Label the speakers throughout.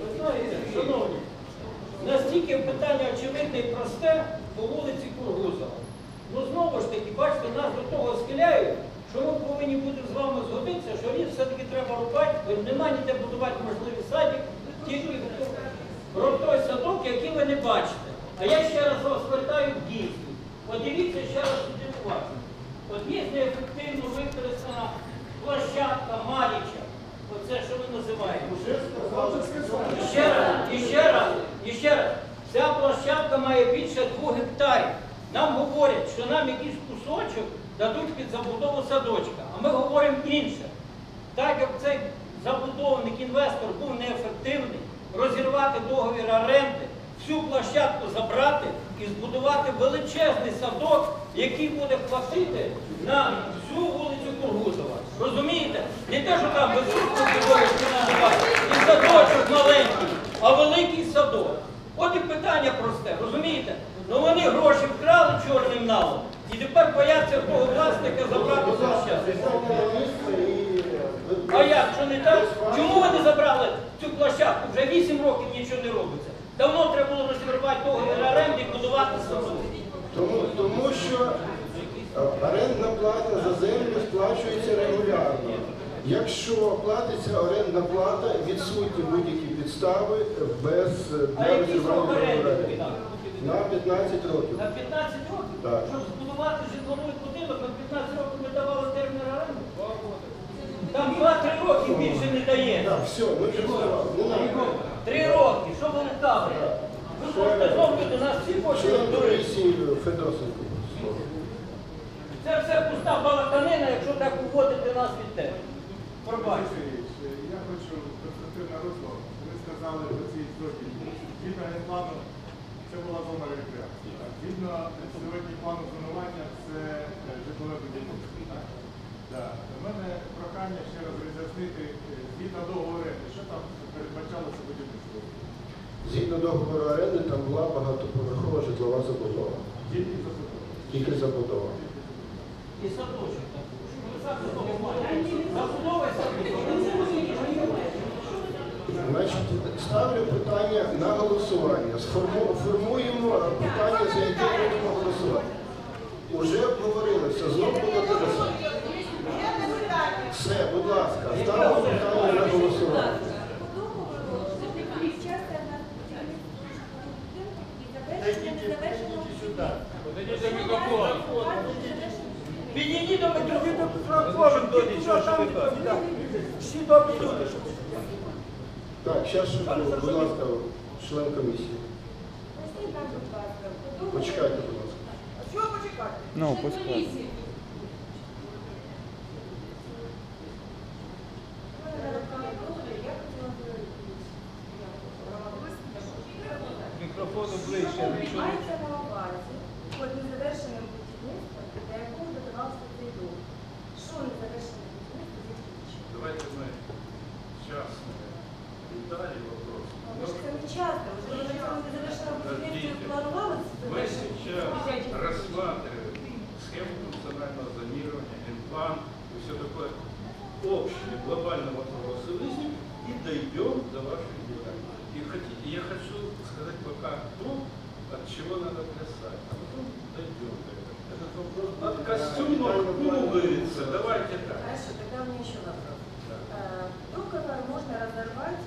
Speaker 1: Ви знаєте, шановні, настільки питання очевидне і просте по вулиці Кургузова. Ну знову ж таки, бачите, нас до того схиляють, що ми повинні бути з вами згодитися, що ліс все-таки треба рубати, бо нема ніде будувати можливий садик, тільки про той садок, який ви не бачите. А я ще раз вас звертаю в дійсність. Подивіться ще раз туди уважно. От є неефективно використана площадка Маріча. Оце що ви називаєте? І ще раз, і ще раз, і ще раз. Ця площадка має більше двох гектарів. Нам говорять, що нам якийсь кусочок дадуть під забудову садочка. А ми говоримо інше. Так як цей забудовник, інвестор був неефективний, розірвати договір оренди, всю площадку забрати і збудувати величезний садок, який буде хватити на всю вулицю Кургузова. Розумієте? Не те, що там високо називають, і садочок маленький, а великий садок. От і питання просте, розумієте? Ну вони гроші вкрали чорним налом і тепер бояться того власника забрати площадку. А як, що не так? Чому ви не забрали цю площадку? Вже 8 років нічого не робиться. Давно треба було розірвати договір оренди і будувати садок.
Speaker 2: Тому, тому що орендна плата за землю сплачується регулярно. Якщо платиться орендна плата, відсутні будь-які підстави без е,
Speaker 1: А
Speaker 2: для
Speaker 1: який срок оренди
Speaker 2: договору. На 15 років.
Speaker 1: На 15 років?
Speaker 2: Так.
Speaker 1: Щоб збудувати житловий будинок, на 15 років ми давали термін оренди? Там 2-3 роки більше не дає.
Speaker 2: Так, все, ми вже сказали.
Speaker 1: Три роки, що ви не дали? Ви можете люди, нас всі хочуть
Speaker 2: Член
Speaker 1: дурити.
Speaker 2: комісії Федосенко.
Speaker 1: Це все пуста балаканина, якщо так уводити нас від тебе. Пробачте.
Speaker 3: Я хочу конструктивне русло. Сказали про ці історії. Згідно генплану, це була зона рекреації. Згідно сьогодні плану зонування, це е, житлове будівництво. У мене прохання ще раз роз'яснити, е, згідно договору оренди, що там передбачалося будівництво?
Speaker 2: Згідно договору оренди, там була багатоповерхова житлова забудова.
Speaker 3: Тільки за собою.
Speaker 2: Тільки забудова.
Speaker 1: І садочок. Забудова і садочок.
Speaker 2: Значить, ставлю питання на голосування. Формуємо питання, за яке будемо голосувати. Уже обговорилися, знову те Все, будь ласка, ставимо питання на голосування.
Speaker 1: Підійдіть до мікрофону, до там всі добрі люди.
Speaker 2: Так, зараз, будь ласка, член комісії. Почекайте, будь ласка.
Speaker 4: Чого почекати?
Speaker 5: Ну, пускай.
Speaker 4: Мікрофону ближче. Мається на увазі по незавершеним будівництвам, для якого додавався цей договір. Що незавершене будівництво закінчено?
Speaker 6: Давайте мы сейчас дали вопрос.
Speaker 4: Але ж це не часто. Ж на це
Speaker 6: Мы сейчас рассматриваем схему функционального зонирования, генплан и все такое общее, глобальные вопросы выясним и дойдем до ваших деталей. И хотите, я хочу сказать пока то, от чего надо плясать, а потом дойдем до этого. Этот вопрос от костюма к пуговице. Давайте так.
Speaker 4: Хорошо, тогда у меня еще вопрос.
Speaker 6: Да.
Speaker 4: Э, Договор можно разорвать,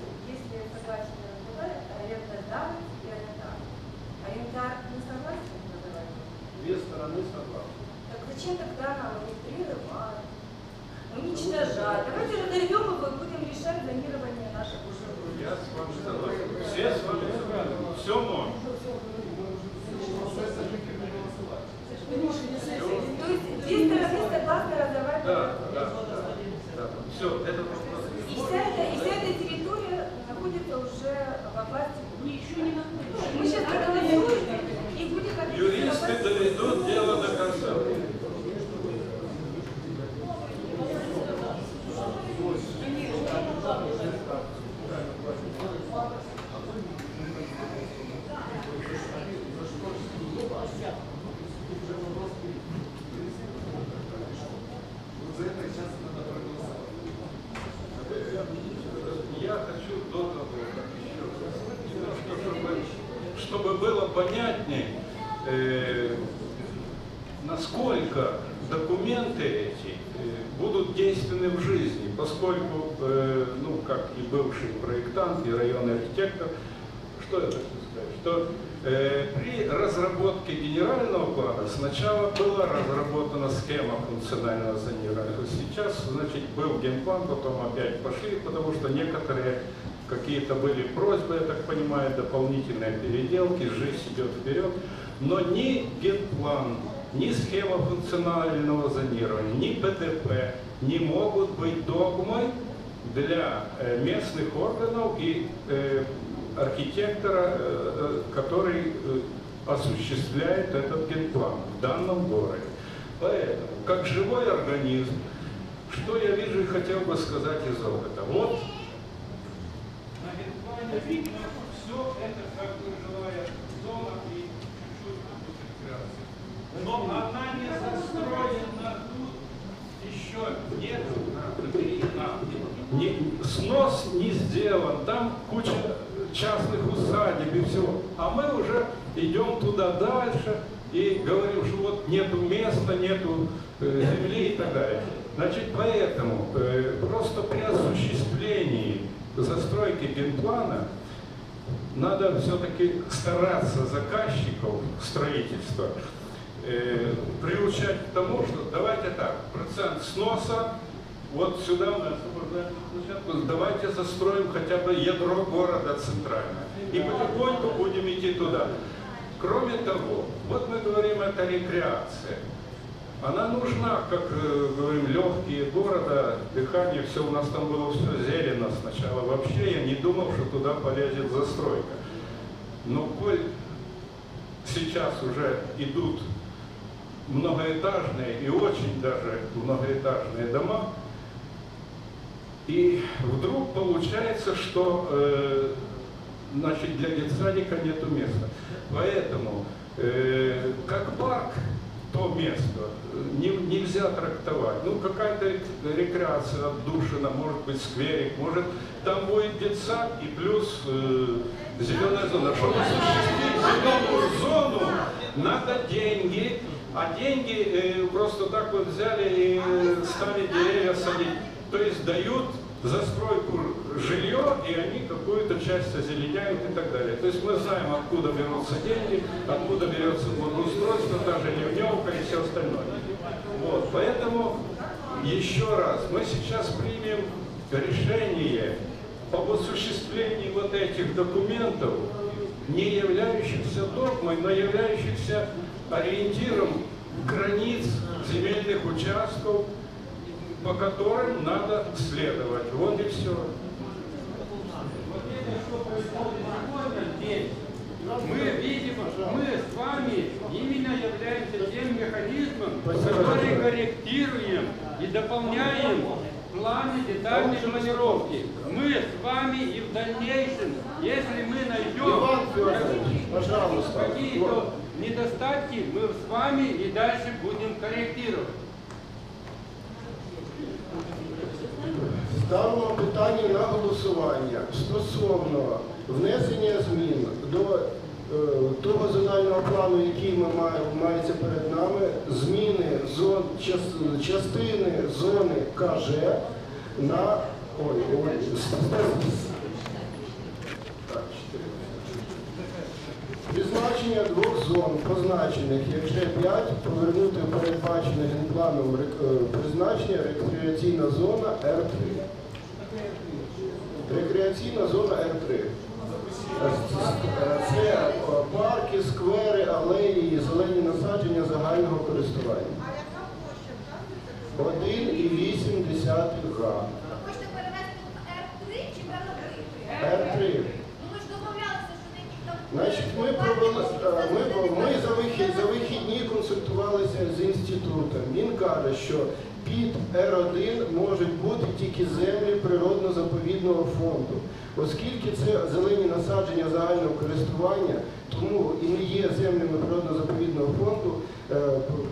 Speaker 4: арендодатель и арендар. Арендар не согласен разорвать?
Speaker 6: Две стороны согласны.
Speaker 4: Так зачем тогда нам их прерывать, уничтожать? Давайте
Speaker 6: будут действенны в жизни, поскольку, э, ну, как и бывший проектант, и районный архитектор, что я хочу сказать, что э, при разработке генерального плана сначала была разработана схема функционального зонирования. Сейчас, значит, был генплан, потом опять пошли, потому что некоторые какие-то были просьбы, я так понимаю, дополнительные переделки, жизнь идет вперед. Но ни генплан, ни схема функционального зонирования, ни ПТП не могут быть догмой для местных органов и архитектора, который осуществляет этот генплан в данном городе. Поэтому, как живой организм, что я вижу и хотел бы сказать из опыта. Вот на генплане видно все это как жилая зона и чуть-чуть тут рекреация. Она не застроена тут, еще нет, не, снос не сделан, там куча частных усадеб и всего. А мы уже идем туда дальше и говорим, что вот нету места, нету э, земли и так далее. Значит, поэтому э, просто при осуществлении застройки генплана надо все-таки стараться заказчиков строительства э, приучать к тому, что давайте так, процент сноса, вот сюда мы освобождаем площадку, давайте застроим хотя бы ядро города центральное. И потихоньку будем идти туда. Кроме того, вот мы говорим, это рекреация. Она нужна, как э, говорим, легкие города, дыхание, все у нас там было все зелено сначала. Вообще я не думал, что туда полезет застройка. Но коль сейчас уже идут многоэтажные и очень даже многоэтажные дома, и вдруг получается, что э, значит, для детсадика нету места. Поэтому э, как парк то место э, не- нельзя трактовать. Ну, какая-то рек- рекреация отдушина, может быть, скверик, может, там будет детсад и плюс э, зеленая зона. Чтобы осуществить зеленую зону, надо деньги, а деньги э, просто так вот взяли и стали деревья садить. То есть дают застройку жилье, и они какую-то часть озеленяют и так далее. То есть мы знаем, откуда берутся деньги, откуда берется благоустройство, та же ливневка и все остальное. Вот, поэтому еще раз, мы сейчас примем решение об осуществлении вот этих документов, не являющихся догмой, но являющихся ориентиром границ земельных участков, по которым надо следовать. Вот и все.
Speaker 5: Вот это что происходит сегодня здесь, мы видим, мы с вами именно являемся тем механизмом, который корректируем и дополняем планы детальной планировки. Мы с вами и в дальнейшем, если мы
Speaker 2: Иван
Speaker 5: найдем
Speaker 2: Федорович, пожалуйста.
Speaker 5: какие-то недостатки, мы с вами и дальше будем корректировать.
Speaker 2: Ставимо питання на голосування стосовно внесення змін до е, того зонального плану, який ми маємо, мається перед нами, зміни зон, час- частини зони КЖ на ой, ой, так, чотири. Призначення двох зон, позначених як Ж5, повернути передбачене генпланом е, призначення рекреаційна зона Р3. Рекреаційна зона Р3. Е, Це е, парки, сквери, алеї, зелені насадження загального користування. 1,8 га.
Speaker 7: Хочете перевести в Р3 чи в Р3?
Speaker 2: Р3.
Speaker 7: Ну ми ж домовлялися, що деяких там...
Speaker 2: Значить, ми провели, е, ми, ми за, вихід, за вихідні консультувалися з інститутом. Він каже, що під Р1 можуть бути тільки землі природно-заповідного фонду. Оскільки це зелені насадження загального користування, тому і не є землями природно-заповідного фонду, Е,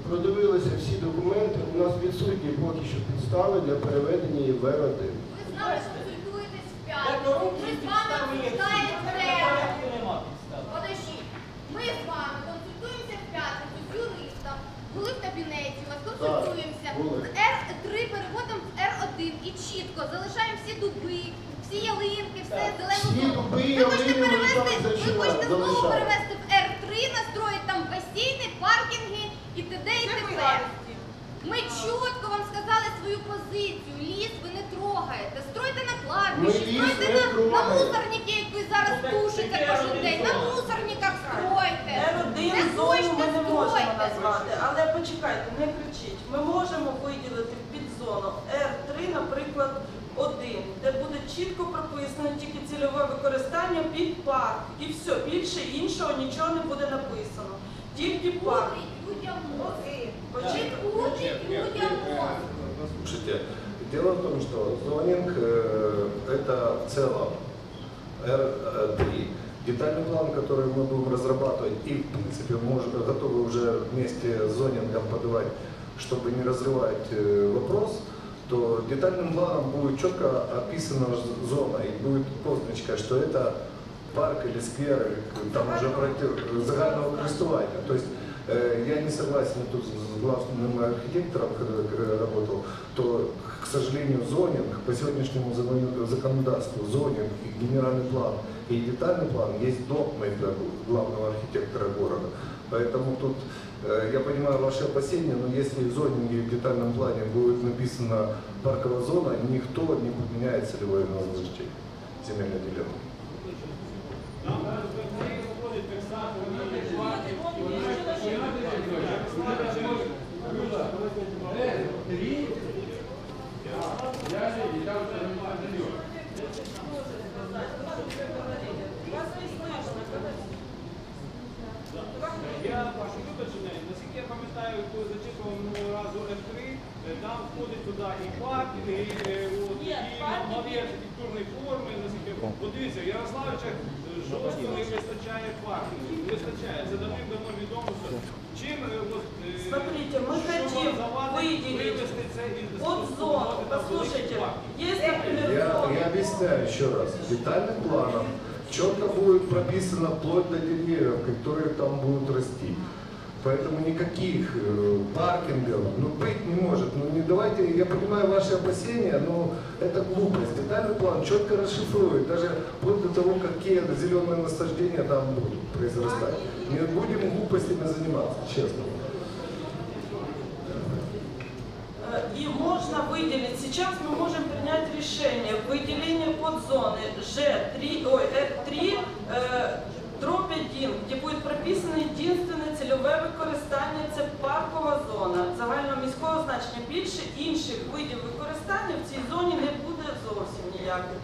Speaker 2: продивилися всі документи, у нас відсутні поки що підстави для переведення її в Р1.
Speaker 7: Ви з нами спілкуєтесь в п'ятницю,
Speaker 1: ми з вами обсуждаємо треба.
Speaker 7: Подожі, ми з вами
Speaker 1: консультуємося в
Speaker 7: п'ятницю з
Speaker 1: юристом, були
Speaker 7: в кабінеті, вас
Speaker 2: консультуємося.
Speaker 7: з
Speaker 2: Р3 переводом в Р1 і
Speaker 7: чітко залишаємо
Speaker 2: всі дуби,
Speaker 7: всі
Speaker 2: ялинки, все зелену.
Speaker 7: Ви
Speaker 2: хочете перевести, ви
Speaker 7: хочете знову перевести в Р3 настрої і т.д. і т.п. Ми чітко вам сказали свою позицію. Ліс ви не трогаєте. Стройте на кладбищі, стройте на, на
Speaker 2: трогаємо.
Speaker 7: мусорники, які зараз
Speaker 1: таке
Speaker 7: кожен день. На мусорниках стройте.
Speaker 8: Р1
Speaker 7: Не
Speaker 8: зону ми
Speaker 7: хочете,
Speaker 8: не можемо
Speaker 7: стройте.
Speaker 8: але почекайте, не кричіть. Ми можемо виділити під зону Р3, наприклад, 1, де буде чітко прописано тільки цільове використання під парк. І все, більше іншого нічого не буде написано. Тільки парк.
Speaker 7: Пудріть людям мозги. Не
Speaker 8: Почекайте.
Speaker 7: пудріть людям мозги.
Speaker 9: Слушайте, дело в том, что зонинг э, это в целом R3. Детальный план, который мы будем разрабатывать, и в принципе мы уже готовы уже вместе с зонингом подавать, чтобы не разрывать э, вопрос, то детальным планом будет четко описана зона и будет позначка, что это парк или сквер, или там уже проектир- загального користування. То есть э, я не согласен тут с главным архитектором, когда э, работал, то, к сожалению, зонинг по сегодняшнему закон- законодательству, зонинг и генеральный план и детальный план есть документ для главного архитектора города. Поэтому тут э, я понимаю ваши опасения, но если в зоне и в детальном плане будет написано парковая зона, никто не поменяет целевое назначение
Speaker 10: Наскільки... От дивіться, в Ярославичах е, жорстко не вистачає паркінгів. Не вистачає. Це давним-давно відомо. що Чим е, от, е,
Speaker 8: Смотрите, мы
Speaker 10: що
Speaker 8: хотим
Speaker 10: вам завадить
Speaker 8: выделить
Speaker 10: вивести це із
Speaker 8: От зону, послушайте, есть, например,
Speaker 9: Я,
Speaker 8: зона.
Speaker 9: я объясняю еще раз. Детальным планом четко будет прописано вплоть до деревьев, которые там будут расти. Поэтому никаких э, паркингов ну, быть не может. Ну не давайте, я понимаю ваши опасения, но это глупость. Детальный план четко расшифрует, даже вплоть до того, какие зеленые насаждения там будут произрастать. Не будем глупостями заниматься, честно.
Speaker 8: И можно выделить, сейчас мы можем принять решение выделения подзоны Ж3, використання, це паркова зона загального міського значення. Більше інших видів використання в цій зоні не буде зовсім ніяких.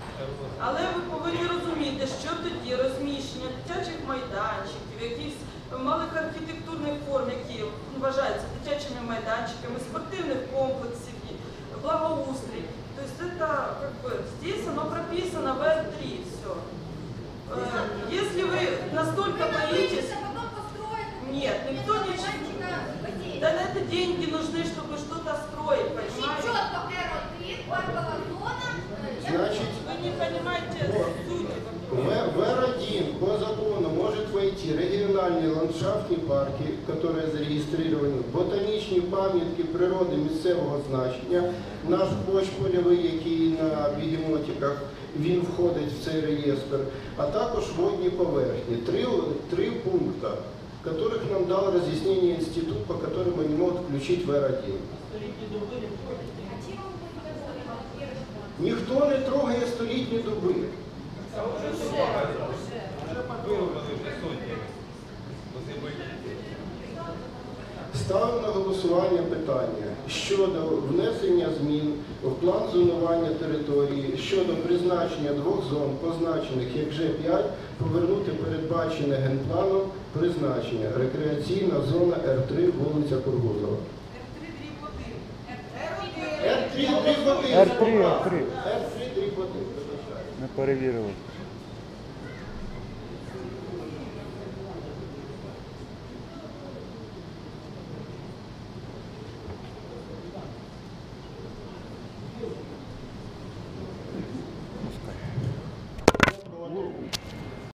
Speaker 8: Але ви повинні розуміти, що тоді розміщення дитячих майданчиків, якихось малих архітектурних форм, які вважаються дитячими майданчиками, спортивних комплексів, благоустрій. Тобто це как здесь оно прописано в Р3, все. Если вы настолько
Speaker 7: построить.
Speaker 8: Нет, никто не-
Speaker 7: не...
Speaker 8: да на это деньги нужны, чтобы что-то строить, понимаете?
Speaker 7: Чітко Р1, паркова зона. е,
Speaker 2: Значит,
Speaker 8: Вы не понимаете сути.
Speaker 2: В, в Р1 по закону может войти региональные ландшафтные парки, которые зарегистрированы, ботанічні пам'ятки природи місцевого значення, наш площ польовий, який на бігемотиках, він входить в цей реєстр, а також водні поверхні. Три, три пункти, которых нам дал разъяснение институт, по которым они могут включить в Р1.
Speaker 1: Столітні дуби не входять.
Speaker 2: Ніхто не трогає столітні дуби. Ставимо на голосування питання щодо внесення змін в план зонування території щодо призначення двох зон, позначених як Ж5, повернути передбачене генпланом призначення рекреаційна зона Р3, вулиця Кургузова. Р3 дріб 1.
Speaker 11: Р3, Р3.
Speaker 2: Р3 дріб 1.
Speaker 11: Ми перевірили.